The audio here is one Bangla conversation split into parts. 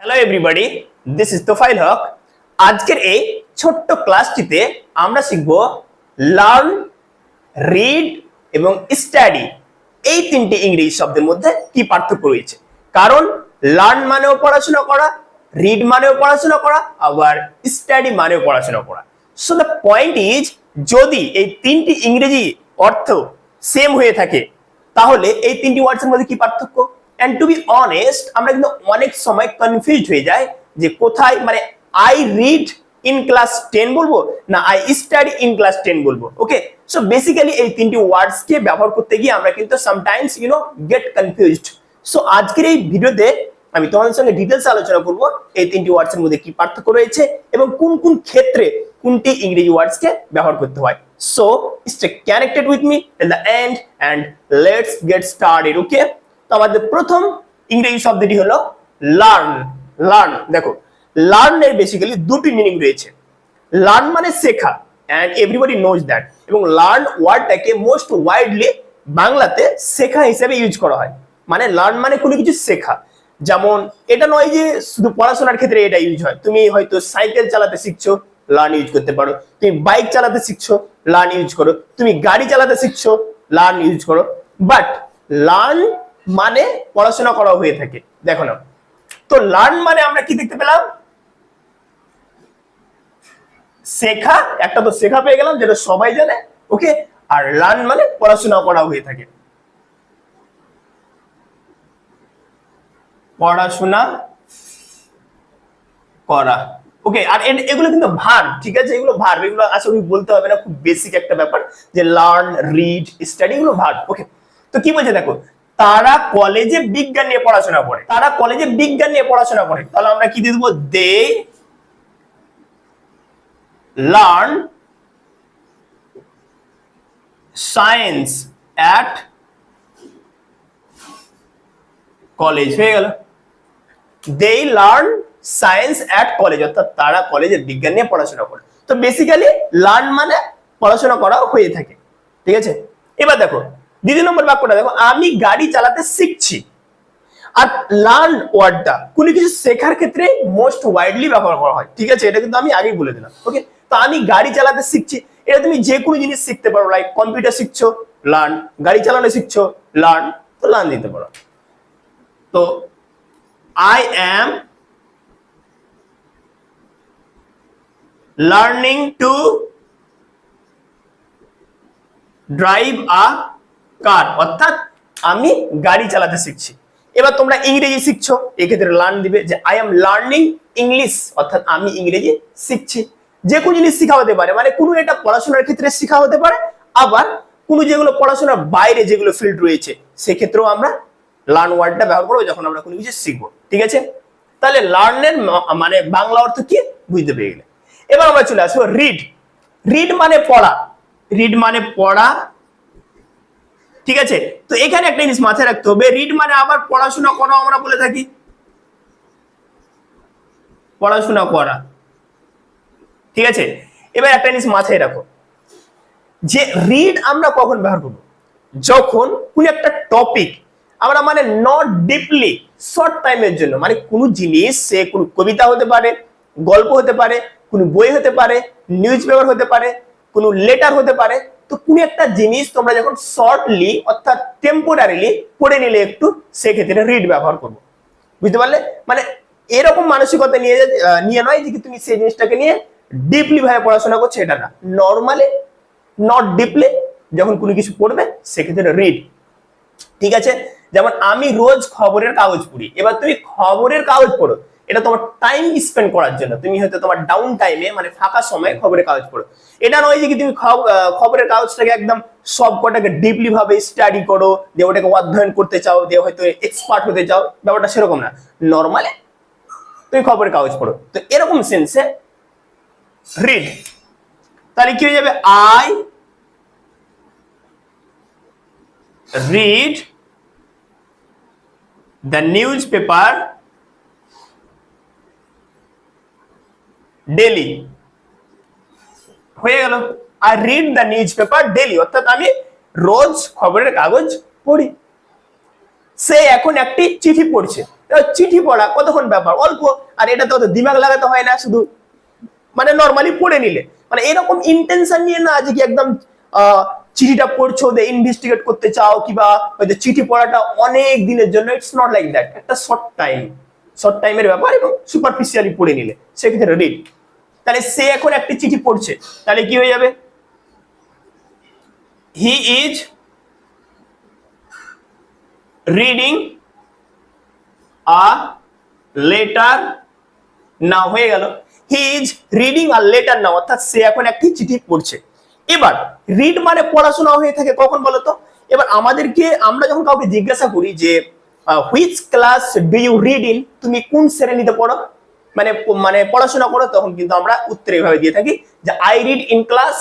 Hello everybody this is Tofail Haque আজকের এই ছোট্ট ক্লাসটিতে আমরা শিখব লার্ন রিড এবং স্টাডি এই তিনটি ইংরেজি শব্দের মধ্যে কি পার্থক্য রয়েছে। কারণ লার্ন মানেও পড়াশোনা করা রিড মানেও পড়াশোনা করা, আবার স্টাডি মানেও পড়াশোনা করা। সো দ্য পয়েন্ট ইজ যদি এই তিনটি ইংরেজি অর্থ সেম হয়ে থাকে, তাহলে এই তিনটি ওয়ার্ডসের মধ্যে কি পার্থক্য? এন্ড টু বি অনেস্ট আমরা কিন্তু অনেক সময় কনফিউজ হয়ে যাই যে কোথায় মানে I read in class ten বলব না I study in class ten বলব ওকে সো বেসিক্যালি এই তিনটি ওয়ার্ডস কে ব্যবহার করতে গিয়ে আমরা কিন্তু sometimes you know get confused so আজকের এই ভিডিওতে আমি তোমাদের সঙ্গে ডিটেলস আলোচনা করব, এই তিনটি ওয়ার্ডসের মধ্যে কি পার্থক্য রয়েছে এবং কোন কোন ক্ষেত্রে কোনটি ইংরেজি ওয়ার্ডস কে ব্যবহার করতে হয়। So stay connected with me till the end end let's get started okay তো আমাদের প্রথম ইংরেজি শব্দটি হলো লার্ন লার্ন দেখো লার্ন এর বেসিক্যালি দুটি মিনিং রয়েছে। লার্ন মানে শেখা অ্যান্ড এভরিবডি নোজ দ্যাট এবং লার্ন ওয়ার্ডটাকে মোস্ট ওয়াইডলি বাংলাতে শেখা হিসেবে ইউজ করা হয়। মানে লার্ন মানে কোনো কিছু শেখা। যেমন, এটা নয় যে শুধু পড়াশোনার ক্ষেত্রে এটা ইউজ হয়। তুমি হয়তো সাইকেল চালাতে শিখছো লার্ন ইউজ করতে পারো। তুমি বাইক চালাতে শিখছো লার্ন ইউজ করো। তুমি গাড়ি চালাতে শিখছো লার্ন ইউজ করো। বাট লার্ন মানে পড়াশোনা করা হয়ে থাকে। দেখো না তো লার্ন মানে আমরা কি দেখতে পেলাম? শেখা, একটা তো শেখা পেয়ে গেলাম, যেটা সবাই জানে, ওকে? আর লার্ন মানে পড়াশোনা করা হয়ে থাকে। পড়াশোনা করা। ওকে, আর এগুলো কিন্তু ভার ঠিক আছে? এগুলো ভার এগুলো আসলে বলতে হবে না, খুব বেসিক একটা ব্যাপার যে লার্ন রিড স্টাডি এগুলো ভার ওকে? তো কি বলছে দেখো? তারা কলেজে বিজ্ঞান নিয়ে পড়াশোনা করে। তারা কলেজে বিজ্ঞান নিয়ে পড়াশোনা করে। তাহলে আমরা কি দিয়ে দেবো? They learn science at college হয়ে গেল। They learn science at college অর্থাৎ তারা কলেজে বিজ্ঞান নিয়ে পড়াশোনা করে। তো বেসিক্যালি লার্ন মানে পড়াশোনা করা হয়ে থাকে। ঠিক আছে? এবার দেখো দ্বিতীয় নম্বর বাক্যটা, দেখো, আমি গাড়ি চালাতে শিখছি। আর লার্ন ওয়ার্ডটা কোনো কিছু শেখার ক্ষেত্রে মোস্ট ওয়াইডলি ব্যবহার করা হয়। ঠিক আছে? এটা কিন্তু আমি আগেই বলে দিলাম। ওকে তো আমি গাড়ি চালাতে শিখছি। এটা তুমি যে কোনো জিনিস শিখতে পারো লাইক কম্পিউটার শিখছো লার্ন গাড়ি চালানো শিখছো লার্ন তো লার্ন দিতে পারো। তো I am learning to drive a car? অর্থাৎ আমি গাড়ি চালাতে শিখছি। এবার তোমরা ইংরেজি শিখছো, এক্ষেত্রে লার্ন দিবে যে আই এম লার্নিং ইংলিশ অর্থাৎ আমি ইংরেজি শিখছি। যে কোনো জিনিস শেখা হতে পারে মানে কোনো এটা পড়াশোনার ক্ষেত্রে শেখা হতে পারে, আবার কোনো যেগুলো পড়াশোনার বাইরে যেগুলো ফিল্ড রয়েছে, সেক্ষেত্রেও আমরা লার্ন ওয়ার্ডটা ব্যবহার করব যখন আমরা কোনো কিছু শিখব। ঠিক আছে? তাহলে লার্নের মানে বাংলা অর্থ কি? বুঝতে পেরে গেলে। এবার আমরা চলে আসব রিড রিড মানে পড়া। রিড মানে পড়া ঠিক আছে? তো এখানে একটা জিনিস মাথায় রাখতে হবে রিড মানে আবার পড়াশোনা করা আমরা বলে থাকি। পড়াশোনা করা। ঠিক আছে? এবার একটা জিনিস মাথায় রাখো। যে রিড আমরা কখন ব্যবহার করব? যখন কোন একটা টপিক আমরা মানে নট ডিপলি শর্ট টাইমের জন্য মানে কোনো জিনিস, সে কোনো কবিতা হতে পারে, গল্প হতে পারে, কোনো বই হতে পারে নিউজ পেপার হতে পারে, কোনো লেটার হতে পারে তো কোন একটা জিনিস তোমরা যখন শর্টলি অর্থাৎ টেম্পোরারিলি পড়ে নিলে একটু, সেক্ষেত্রে রিড ব্যবহার করব। বুঝতে পারলে? মানে এরকম মানসিকতা নিয়ে নিয়ে নয় যে তুমি সেই জিনিসটাকে নিয়ে ডিপলি ভাবে পড়াশোনা করছ এটা না। নর্মালি নট ডিপলি যখন কোনো কিছু পড়বে, সেক্ষেত্রে রিড ঠিক আছে? যেমন আমি রোজ খবরের কাগজ পড়ি। এবার তুমি খবরের কাগজ পড়ো। এটা তোমার টাইম স্পেন্ড করার জন্য। তুমি হয়তো তোমার ডাউন টাইমে মানে ফাঁকা সময়ে খবরের কাগজ পড়ো। এটা নয় যে কি তুমি খব- খবরের কাগজটাকে একদম সব কটাকে ডিপলি ভাবে স্টাডি করো, দিয়ে ওটাকে অধ্যয়ন করতে চাও, দিয়ে হয়তো এক্সপার্ট হতে চাও, ব্যাপারটা সেরকম না। নর্মালি তুমি খবরের কাগজ পড়ো। তো এরকম সেন্সে রিড তাহলে কি হয়ে যাবে? I read news newspaper daily. হয়ে গেল। I read the newspaper daily অর্থাৎ আমি রোজ খবরের কাগজ পড়ি। সে এখন একটি চিঠি পড়ছে। চিঠি পড়া কতক্ষণ ব্যাপার? অল্প। আর এটা তো দিমাগ লাগাতে হয় না, শুধু মানে নর্মালি পড়ে নিলে। মানে এরকম ইন্টেনশন নিয়ে না যে কি একদম চিঠিটা পড়ছো দে ইনভেস্টিগেট করতে চাও কিবা হয়তো চিঠি পড়াটা অনেক দিনের জন্য। ইটস নট লাইক দ্যাট একটা শর্ট টাইম শর্ট টাইমের ব্যাপার এবং সুপারফিশিয়ালি পড়ে নিলে। সেক্ষেত্রে রিড তাহলে সে এখন একটি চিঠি পড়ছে। তাহলে কি হয়ে যাবে? He is reading a letter না হয়ে গেল। He is reading a letter now অর্থাৎ সে এখন একটি চিঠি পড়ছে। এবার রিড মানে পড়াশোনা হয়ে থাকে, কখন বলতো? এবার আমাদেরকে আমরা যখন কাউকে জিজ্ঞাসা করি যে which class do you read in তুমি কোন শ্রেণীতে পড়ো? মানে মানে পড়াশোনা করো, তখন কিন্তু আমরা উত্তর এভাবে দিয়ে থাকি যে I read in class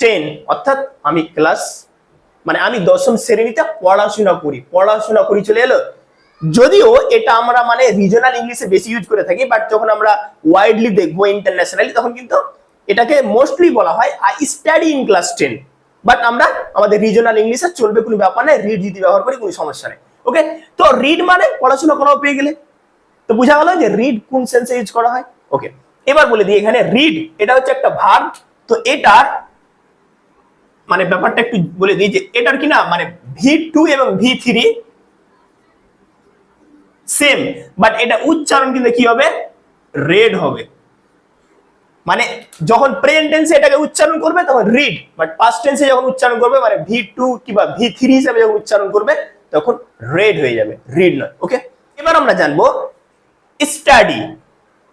ten অর্থাৎ আমি ক্লাস মানে আমি দশম শ্রেণীতে পড়াশোনা করি পড়াশোনা করি চলে এলো। যদিও এটা আমরা মানে রিজনাল ইংলিশে বেশি ইউজ করে থাকি বাট যখন আমরা ওয়াইডলি দেখব ইন্টারন্যাশনালি তখন কিন্তু এটাকে মোস্টলি বলা হয় I study in class ten but আমরা আমাদের রিজনাল ইংলিশে চলবে কোনো ব্যাপার নেই রিড যদি ব্যবহার করি কোনো সমস্যা নেই। ওকে তো রিড মানে পড়াশোনা করাও পেয়ে গেলে। তো বোঝা গেল যে রিড কোন সেন্সে ইউজ করা হয়? ওকে এবার বলে দিই, এখানে রিড এটা হচ্ছে একটা ভার্ব তো এটার মানে ব্যাপারটা একটু বলে দিই যে এটার কি না মানে ভি টু এবং ভি থ্রি সেম বাট এটা উচ্চারণ কিন্তু কি হবে? রেড হবে। মানে যখন প্রেজেন্ট টেন্সে এটাকে উচ্চারণ করবে, তখন রিড বাট পাস্ট টেন্সে যখন উচ্চারণ করবে মানে ভি টু কিংবা ভি থ্রি হিসেবে যখন উচ্চারণ করবে, তখন রেড হয়ে যাবে রিড নয় ওকে এবার আমরা জানব স্টাডি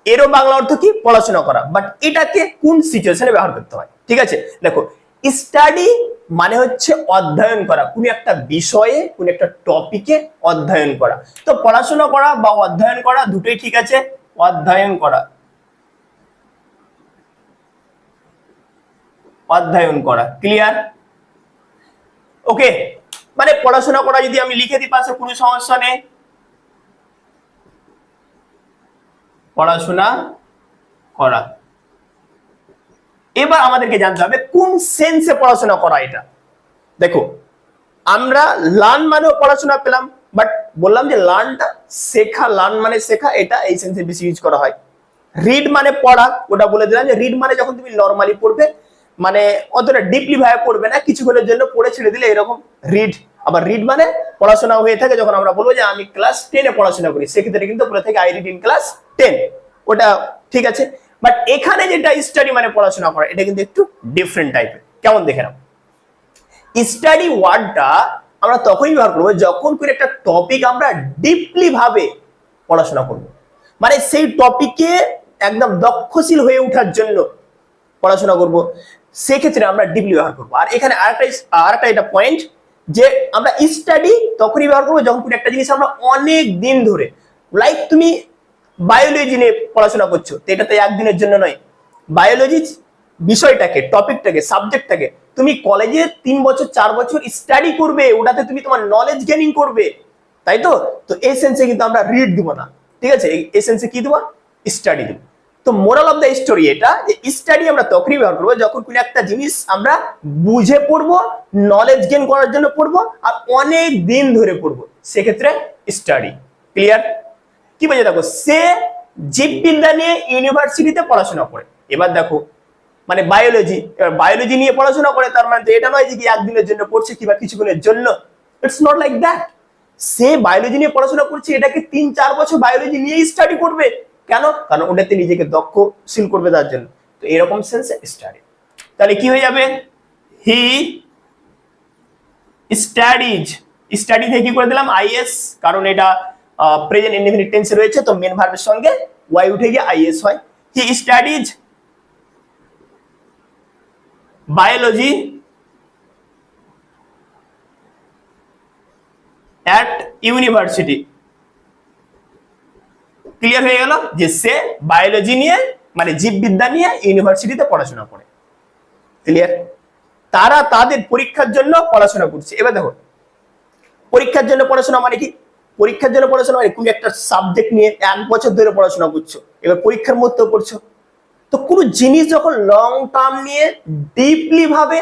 এরও বাংলা অর্থ কি? পড়াশোনা করা। বাট এটাকে কোন সিচুয়েশনে ব্যবহার করতে হয়? ঠিক আছে? দেখো স্টাডি মানে হচ্ছে অধ্যয়ন করা। কোন একটা বিষয়ে, কোন একটা টপিকে অধ্যয়ন করা। তো পড়াশোনা করা বা অধ্যয়ন করা দুটোই ঠিক আছে? অধ্যয়ন করা। অধ্যয়ন করা। ক্লিয়ার ওকে মানে পড়াশোনা করা যদি আমি লিখে দিই, পাশে কোনো সমস্যা নেই। পড়াশোনা করা। এবার আমাদেরকে জানতে হবে, কোন সেন্সে পড়াশোনা করা এটা? দেখো, আমরা লার্ন মানেও পড়াশোনা পেলাম বাট বললাম যে লার্নটা শেখা লার্ন মানে শেখা, এটা এই সেন্সে বেশি ইউজ করা হয়। রিড মানে পড়া, ওটা বলে দিলাম যে রিড মানে যখন তুমি নর্মালি পড়বে মানে অতটা ডিপলি ভাবে পড়বে না কিছুক্ষণের জন্য পড়ে ছেড়ে দিলে এরকম রিড আবার রিড মানে পড়াশোনা হয়ে থাকে, যখন আমরা বলব যে আমি ক্লাস টেনে পড়াশোনা করি, সেক্ষেত্রে কিন্তু বলে থাকে I read in class ten ওটা ঠিক আছে? বাট এখানে যেটা স্টাডি মানে পড়াশোনা করা, এটা কিন্তু একটু ডিফারেন্ট টাইপের কেমন দেখে নাও? স্টাডি ওয়ার্ডটা আমরা তখনই ব্যবহার করব যখন করে একটা টপিক আমরা ডিপলি ভাবে পড়াশোনা করব। মানে সেই টপিকে একদম দক্ষশীল হয়ে ওঠার জন্য পড়াশোনা করব, সেক্ষেত্রে আমরা ডিপলি ব্যবহার করব। আর এখানে আরেকটা আরেকটা এটা পয়েন্ট যে আমরা স্টাডি তখনই ব্যবহার করব যখন কোনো একটা জিনিস আমরা অনেক দিন ধরে। লাইক তুমি বায়োলজি নিয়ে পড়াশোনা করছ, তো এটা তো একদিনের জন্য নয়। বায়োলজি বিষয়টাকে টপিকটাকে সাবজেক্টটাকে তুমি কলেজে তিন বছর, চার বছর স্টাডি করবে, ওটাতে তুমি তোমার নলেজ গেনিং করবে। তাই তো? তো এই সেন্সে কিন্তু আমরা রিড দিব না। ঠিক আছে? এই- সেন্সে কি দেবো? স্টাডি দিব। তো মোরাল অফ দ্য স্টোরি এটা, যে স্টাডি আমরা তখনই ব্যবহার করব যখন কোনো একটা জিনিস আমরা বুঝে পড়ব নলেজ গেন করার জন্য পড়ব, আর অনেক দিন ধরে পড়ব। সেক্ষেত্রে স্টাডি ক্লিয়ার কি বোঝে দেখো? সে জীববিদ্যা নিয়ে ইউনিভার্সিটিতে পড়াশোনা করে। এবার দেখো মানে বায়োলজি এবার বায়োলজি নিয়ে পড়াশোনা করে, তার মানে এটা নয় যে কি একদিনের জন্য পড়ছে কিংবা কিছুক্ষণের জন্য। ইটস নট লাইক দ্যাট সে বায়োলজি নিয়ে পড়াশোনা করছে, এটাকে তিন চার বছর বায়োলজি নিয়ে স্টাডি করবে। কেন? কারণ ওটাতে নিজেকে দক্ষশীল করবে তার জন্য। তো এরকম সেন্সে স্টাডি তাহলে কি হয়ে যাবে? হি স্টাডিজ স্টাডি থেকে কি করে দিলাম? আইএস কারণ এটা প্রেজেন্ট ইনডিফিনিট টেন্সে রয়েছে, তো মেন ভার্বের সঙ্গে ওয়াই উঠে গিয়ে আইএস হয়। He studies biology at university clear হয়ে গেল যে সে বায়োলজি নিয়ে মানে জীববিদ্যা নিয়ে ইউনিভার্সিটিতে পড়াশোনা করে। ক্লিয়ার তারা তাদের পরীক্ষার জন্য পড়াশোনা করছে। এবার দেখো, পরীক্ষার জন্য পড়াশোনা মানে কি? পরীক্ষার জন্য পড়াশোনা মানে তুমি একটা সাবজেক্ট নিয়ে এক বছর ধরে পড়াশোনা করছ। এবার পরীক্ষার মধ্যেও পড়ছো। তো কোনো জিনিস যখন লং টার্ম নিয়ে ডিপলি ভাবে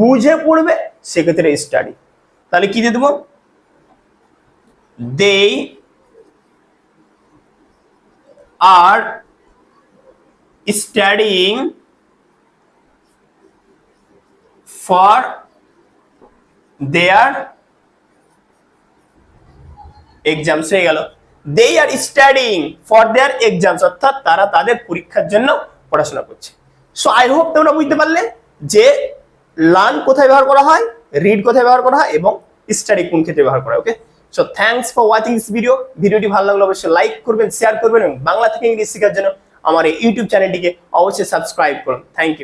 বুঝে পড়বে, সেক্ষেত্রে স্টাডি তাহলে কি দিয়ে দেবো? They are studying for their exams হয়ে গেল। They are studying for their exams অর্থাৎ তারা তাদের পরীক্ষার জন্য পড়াশোনা করছে। সো আই হোপ তোমরা বুঝতে পারলে যে লার্ন কোথায় ব্যবহার করা হয় রিড কোথায় ব্যবহার করা হয় এবং স্টাডি কোন ক্ষেত্রে ব্যবহার করা okay so thanks for watching this video ভিডিওটি ভালো লাগলে অবশ্যই লাইক করবেন শেয়ার করবেন এবং বাংলা থেকে ইংলিশ শেখার জন্য আমার এই ইউটিউব চ্যানেলটিকে অবশ্যই সাবস্ক্রাইব করুন। Thank you